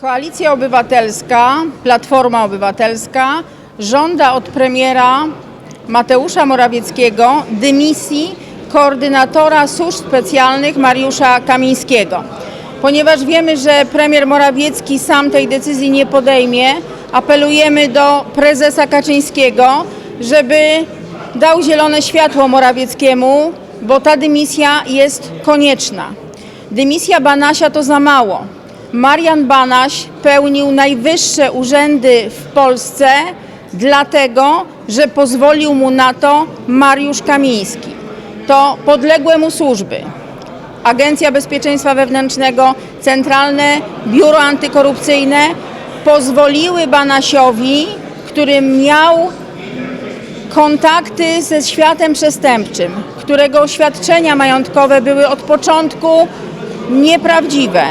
Koalicja Obywatelska, Platforma Obywatelska żąda od premiera Mateusza Morawieckiego dymisji koordynatora służb specjalnych Mariusza Kamińskiego. Ponieważ wiemy, że premier Morawiecki sam tej decyzji nie podejmie, apelujemy do prezesa Kaczyńskiego, żeby dał zielone światło Morawieckiemu, bo ta dymisja jest konieczna. Dymisja Banasia to za mało. Marian Banaś pełnił najwyższe urzędy w Polsce, dlatego że pozwolił mu na to Mariusz Kamiński. To podległe mu służby. Agencja Bezpieczeństwa Wewnętrznego, Centralne Biuro Antykorupcyjne pozwoliły Banasiowi, który miał kontakty ze światem przestępczym, którego oświadczenia majątkowe były od początku nieprawdziwe,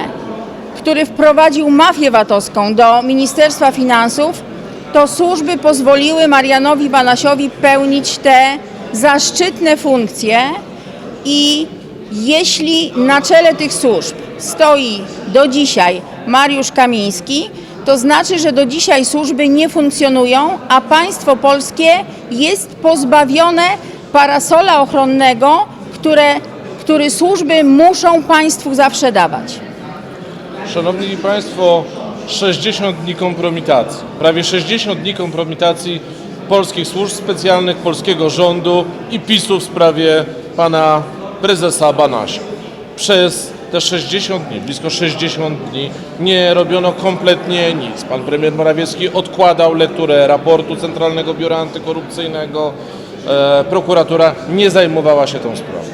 który wprowadził mafię VAT-owską do Ministerstwa Finansów, to służby pozwoliły Marianowi Banasiowi pełnić te zaszczytne funkcje i jeśli na czele tych służb stoi do dzisiaj Mariusz Kamiński, to znaczy, że do dzisiaj służby nie funkcjonują, a państwo polskie jest pozbawione parasola ochronnego, które, który służby muszą państwu zawsze dać. Szanowni Państwo, 60 dni kompromitacji, prawie 60 dni kompromitacji polskich służb specjalnych, polskiego rządu i PiSu w sprawie pana prezesa Banasia. Przez te 60 dni, blisko 60 dni, nie robiono kompletnie nic. Pan premier Morawiecki odkładał lekturę raportu Centralnego Biura Antykorupcyjnego. E, prokuratura nie zajmowała się tą sprawą.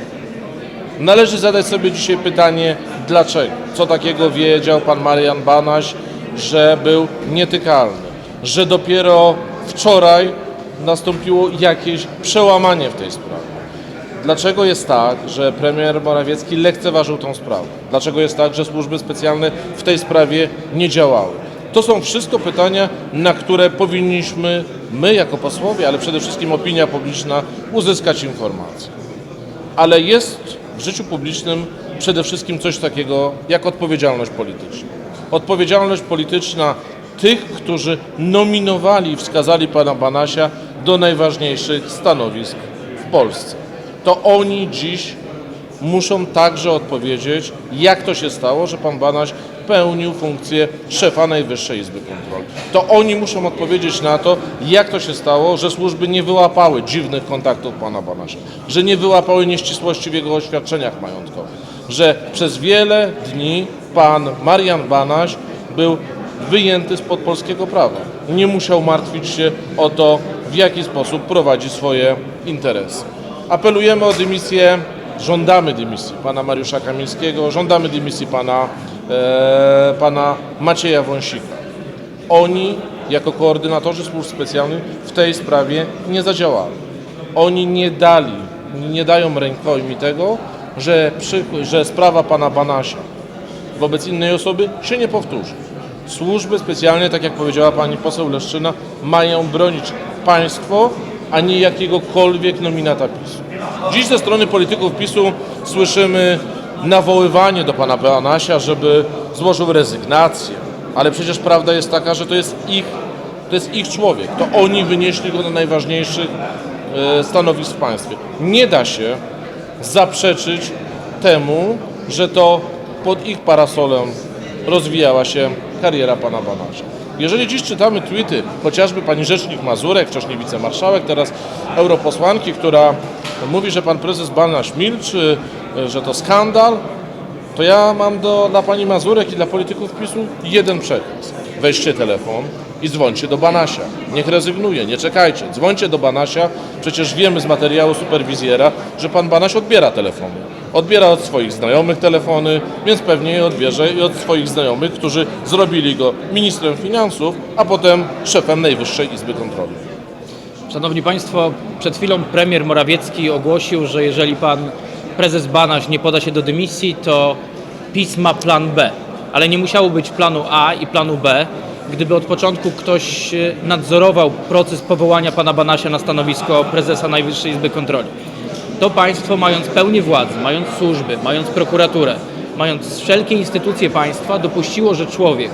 Należy zadać sobie dzisiaj pytanie, dlaczego? Co takiego wiedział pan Marian Banaś, że był nietykalny, że dopiero wczoraj nastąpiło jakieś przełamanie w tej sprawie. Dlaczego jest tak, że premier Morawiecki lekceważył tą sprawę? Dlaczego jest tak, że służby specjalne w tej sprawie nie działały? To są wszystko pytania, na które powinniśmy my jako posłowie, ale przede wszystkim opinia publiczna uzyskać informacje ale jest w życiu publicznym przede wszystkim coś takiego jak odpowiedzialność polityczna. Odpowiedzialność polityczna tych, którzy nominowali i wskazali pana Banasia do najważniejszych stanowisk w Polsce. To oni dziś muszą także odpowiedzieć, jak to się stało, że pan Banaś pełnił funkcję szefa Najwyższej Izby Kontroli. To oni muszą odpowiedzieć na to, jak to się stało, że służby nie wyłapały dziwnych kontaktów pana Banasia, że nie wyłapały nieścisłości w jego oświadczeniach majątkowych, że przez wiele dni pan Marian Banaś był wyjęty spod polskiego prawa. Nie musiał martwić się o to, w jaki sposób prowadzi swoje interesy. Apelujemy o dymisję, żądamy dymisji pana Mariusza Kamińskiego, żądamy dymisji pana, e, pana Macieja Wąsika. Oni, jako koordynatorzy służb specjalnych, w tej sprawie nie zadziałali. Oni nie dali, nie dają rękojmi tego, że, przy, że sprawa pana Banasia wobec innej osoby się nie powtórzy. Służby specjalne, tak jak powiedziała pani poseł Leszczyna, mają bronić państwo, a nie jakiegokolwiek nominata PiSu. Dziś ze strony polityków PiSu słyszymy nawoływanie do pana Banasia, żeby złożył rezygnację, ale przecież prawda jest taka, że to jest ich, to jest ich człowiek. To oni wynieśli go do najważniejszych e, stanowisk w państwie. Nie da się zaprzeczyć temu, że to pod ich parasolem rozwijała się kariera pana Banasia. Jeżeli dziś czytamy tweety chociażby pani rzecznik Mazurek, wcześniej wicemarszałek, teraz europosłanki, która mówi, że pan prezes Banaś milczy, że to skandal, to ja mam do, dla pani Mazurek i dla polityków PiSu jeden przekaz. Weźcie telefon i dzwońcie do Banasia. Niech rezygnuje, nie czekajcie. Dzwońcie do Banasia. Przecież wiemy z materiału superwizjera, że pan Banaś odbiera telefony. Odbiera od swoich znajomych telefony, więc pewnie je odbierze i od swoich znajomych, którzy zrobili go ministrem finansów, a potem szefem Najwyższej Izby Kontroli. Szanowni Państwo, przed chwilą premier Morawiecki ogłosił, że jeżeli pan prezes Banaś nie poda się do dymisji, to PiS ma plan B. Ale nie musiało być planu A i planu B, gdyby od początku ktoś e, nadzorował proces powołania pana Banasia na stanowisko prezesa Najwyższej Izby Kontroli. To państwo, mając pełnię władzy, mając służby, mając prokuraturę, mając wszelkie instytucje państwa, dopuściło, że człowiek,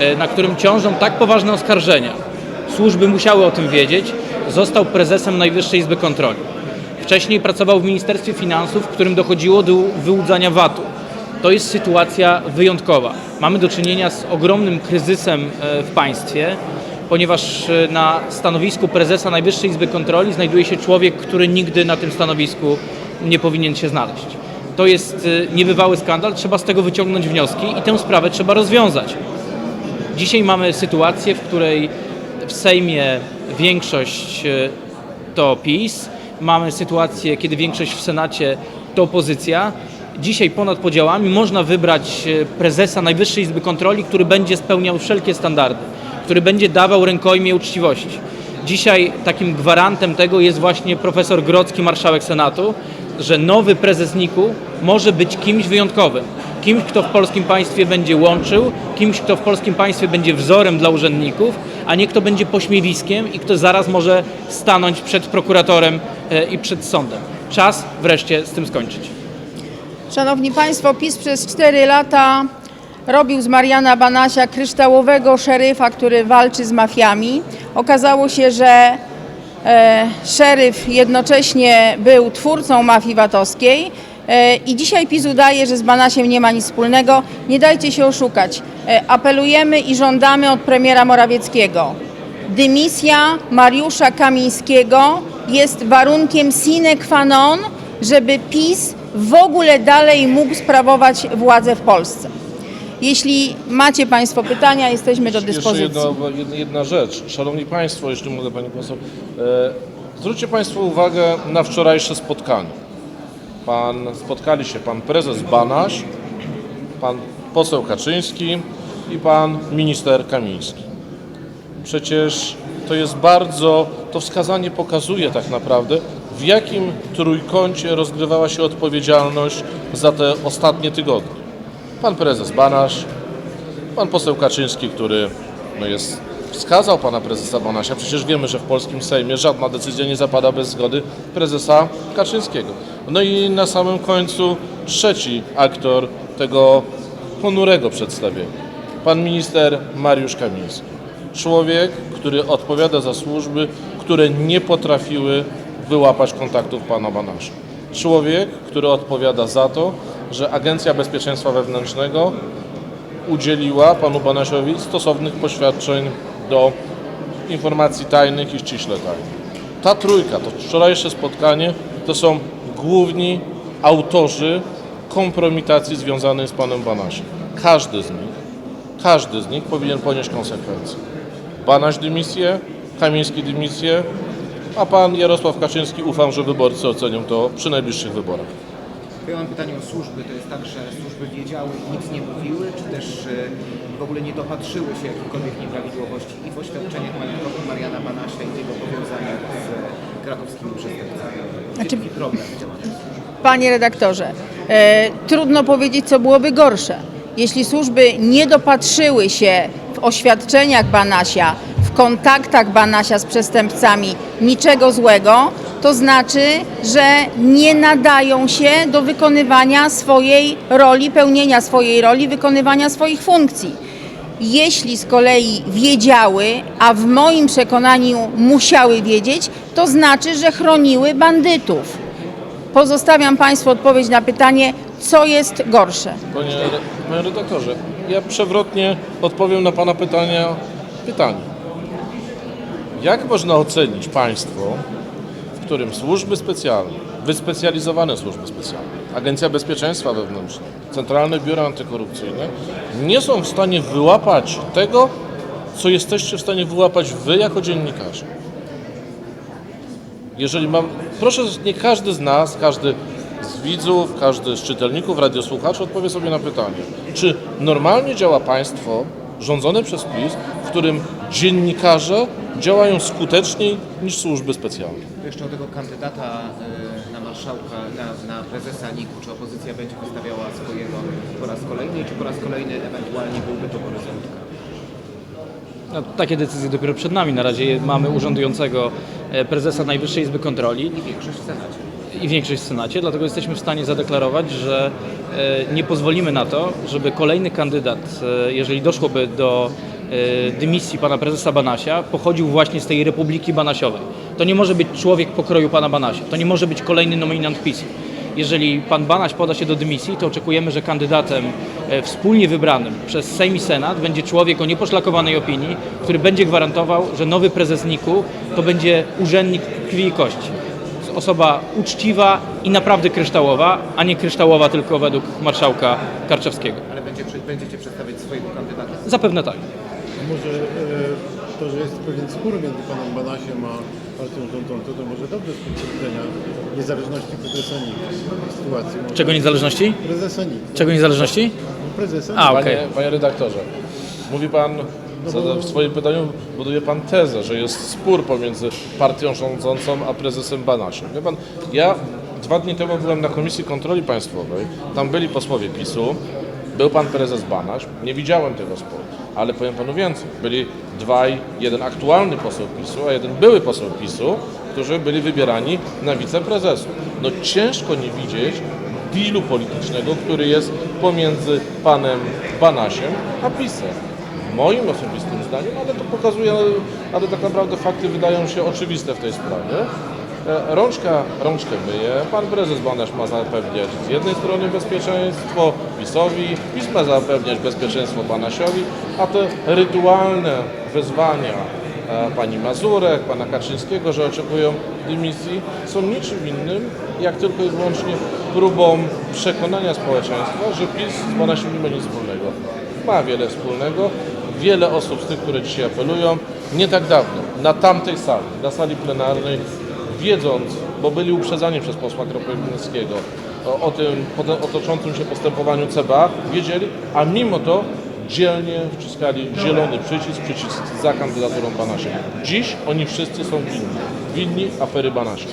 e, na którym ciążą tak poważne oskarżenia, służby musiały o tym wiedzieć, został prezesem Najwyższej Izby Kontroli. Wcześniej pracował w Ministerstwie Finansów, w którym dochodziło do wyłudzania VAT-u. To jest sytuacja wyjątkowa. Mamy do czynienia z ogromnym kryzysem e, w państwie, ponieważ e, na stanowisku prezesa Najwyższej Izby Kontroli znajduje się człowiek, który nigdy na tym stanowisku nie powinien się znaleźć. To jest e, niebywały skandal, trzeba z tego wyciągnąć wnioski i tę sprawę trzeba rozwiązać. Dzisiaj mamy sytuację, w której w Sejmie większość to PiS, mamy sytuację, kiedy większość w Senacie to opozycja. Dzisiaj ponad podziałami można wybrać e, prezesa Najwyższej Izby Kontroli, który będzie spełniał wszelkie standardy, który będzie dawał rękojmię uczciwości. Dzisiaj takim gwarantem tego jest właśnie profesor Grodzki, marszałek Senatu, że nowy prezes NIK-u może być kimś wyjątkowym. Kimś, kto w polskim państwie będzie łączył, kimś, kto w polskim państwie będzie wzorem dla urzędników, a nie kto będzie pośmiewiskiem i kto zaraz może stanąć przed prokuratorem e, i przed sądem. Czas wreszcie z tym skończyć. Szanowni Państwo, PiS przez 4 lata robił z Mariana Banasia kryształowego szeryfa, który walczy z mafiami. Okazało się, że e, szeryf jednocześnie był twórcą mafii VAT-owskiej e, i dzisiaj PiS udaje, że z Banasiem nie ma nic wspólnego. Nie dajcie się oszukać. E, apelujemy i żądamy od premiera Morawieckiego. Dymisja Mariusza Kamińskiego jest warunkiem sine qua non, żeby PiS w ogóle dalej mógł sprawować władzę w Polsce. Jeśli macie Państwo pytania, jesteśmy do Jeszcze dyspozycji. jedna, jedna, jedna rzecz. Szanowni Państwo, jeśli mogę Pani poseł, e, zwróćcie Państwo uwagę na wczorajsze spotkanie. Pan, spotkali się Pan Prezes Banaś, Pan Poseł Kaczyński i Pan Minister Kamiński. Przecież to jest bardzo, to wskazanie pokazuje tak naprawdę, w jakim trójkącie rozgrywała się odpowiedzialność za te ostatnie tygodnie. Pan prezes Banaś, pan poseł Kaczyński, który no jest, wskazał pana prezesa Banasia. Przecież wiemy, że w polskim Sejmie żadna decyzja nie zapada bez zgody prezesa Kaczyńskiego. No i na samym końcu trzeci aktor tego ponurego przedstawienia. Pan minister Mariusz Kamiński. Człowiek, który odpowiada za służby, które nie potrafiły wyłapać kontaktów pana Banasza. Człowiek, który odpowiada za to, że Agencja Bezpieczeństwa Wewnętrznego udzieliła panu Banasiowi stosownych poświadczeń do informacji tajnych i ściśle tajnych. Ta trójka, to wczorajsze spotkanie, to są główni autorzy kompromitacji związanej z panem Banasiem. Każdy z nich, każdy z nich powinien ponieść konsekwencje. Banaś dymisję, Kamiński dymisję, a pan Jarosław Kaczyński ufam, że wyborcy ocenią to przy najbliższych wyborach. Ja mam pytanie o służby. To jest tak, że służby wiedziały i nic nie mówiły, czy też e, w ogóle nie dopatrzyły się jakichkolwiek nieprawidłowości i w oświadczeniach majątkowych Mariana Banasia i jego powiązaniach z krakowskimi przestępcami? Znaczy- Jaki problem? Panie redaktorze, e, trudno powiedzieć, co byłoby gorsze. Jeśli służby nie dopatrzyły się w oświadczeniach Banasia, kontaktach Banasia z przestępcami niczego złego, to znaczy, że nie nadają się do wykonywania swojej roli, pełnienia swojej roli, wykonywania swoich funkcji. Jeśli z kolei wiedziały, a w moim przekonaniu musiały wiedzieć, to znaczy, że chroniły bandytów. Pozostawiam Państwu odpowiedź na pytanie, co jest gorsze. Panie, panie redaktorze, ja przewrotnie odpowiem na Pana pytania pytanie. Jak można ocenić państwo, w którym służby specjalne, wyspecjalizowane służby specjalne, Agencja Bezpieczeństwa Wewnętrznego, Centralne Biuro Antykorupcyjne nie są w stanie wyłapać tego, co jesteście w stanie wyłapać Wy jako dziennikarze? Jeżeli mam, proszę, nie każdy z nas, każdy z widzów, każdy z czytelników, radiosłuchaczy odpowie sobie na pytanie, czy normalnie działa państwo rządzone przez PiS, w którym dziennikarze działają skuteczniej niż służby specjalne? Jeszcze o tego kandydata e, na marszałka, na, na prezesa NIK-u. Czy opozycja będzie wystawiała swojego po raz kolejny i czy po raz kolejny ewentualnie byłby to Borys? No, takie decyzje dopiero przed nami. Na razie mamy urzędującego e, prezesa Najwyższej Izby Kontroli. I większość w Senacie. i większość w Senacie, dlatego jesteśmy w stanie zadeklarować, że e, nie pozwolimy na to, żeby kolejny kandydat, jeżeli doszłoby do dymisji pana prezesa Banasia, pochodził właśnie z tej Republiki Banasiowej. To nie może być człowiek pokroju pana Banasia, to nie może być kolejny nominant PiS. Jeżeli pan Banaś poda się do dymisji, to oczekujemy, że kandydatem e, wspólnie wybranym przez Sejm i Senat będzie człowiek o nieposzlakowanej opinii, który będzie gwarantował, że nowy prezes NIK-u to będzie urzędnik krwi i kości. Osoba uczciwa i naprawdę kryształowa, a nie kryształowa tylko według marszałka Karczewskiego. Ale będzie, będziecie przedstawiać swojego kandydata. Zapewne tak. Może e, to, że jest pewien spór między panem Banasiem a partią rządzącą, to może dobrze z punktu widzenia niezależności prezesa NIK w sytuacji. Może Czego niezależności? Prezesa NIK. Czego niezależności? No, prezesa A, NIK. okej. Panie, panie redaktorze, mówi pan, zada- w swoim pytaniu buduje pan tezę, że jest spór pomiędzy partią rządzącą a prezesem Banasiem. Wie pan, ja dwa dni temu byłem na Komisji Kontroli Państwowej, tam byli posłowie PiSu, był pan prezes Banaś, nie widziałem tego sporu, ale powiem panu więcej, byli dwaj, jeden aktualny poseł PiSu, a jeden były poseł PiSu, którzy byli wybierani na wiceprezesów. No ciężko nie widzieć dealu politycznego, który jest pomiędzy panem Banasiem a PiSem. Moim osobistym zdaniem, ale to pokazuje, ale tak naprawdę fakty wydają się oczywiste w tej sprawie. E, Rączka rączkę myje. Pan prezes Banaś ma zapewniać z jednej strony bezpieczeństwo PiSowi, PiS ma zapewniać bezpieczeństwo Banasiowi, a te rytualne wezwania e, pani Mazurek, pana Kaczyńskiego, że oczekują dymisji, są niczym innym, jak tylko i wyłącznie próbą przekonania społeczeństwa, że PiS z Banasiem nie ma nic wspólnego. Ma wiele wspólnego. Wiele osób z tych, które dzisiaj apelują, nie tak dawno, na tamtej sali, na sali plenarnej, wiedząc, bo byli uprzedzani przez posła Kropiwnickiego o, o tym o, toczącym się postępowaniu CBA, wiedzieli, a mimo to dzielnie wciskali zielony przycisk, przycisk za kandydaturą Banasia. Dziś oni wszyscy są winni. Winni afery Banasia.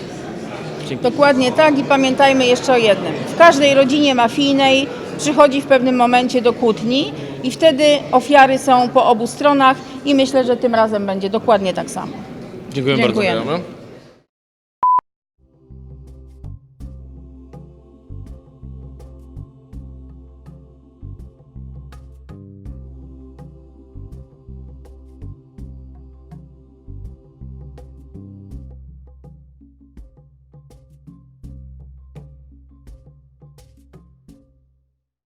Dokładnie tak i pamiętajmy jeszcze o jednym. W każdej rodzinie mafijnej przychodzi w pewnym momencie do kłótni i wtedy ofiary są po obu stronach i myślę, że tym razem będzie dokładnie tak samo. Dziękuję bardzo. Dziękuję. Dziękujemy.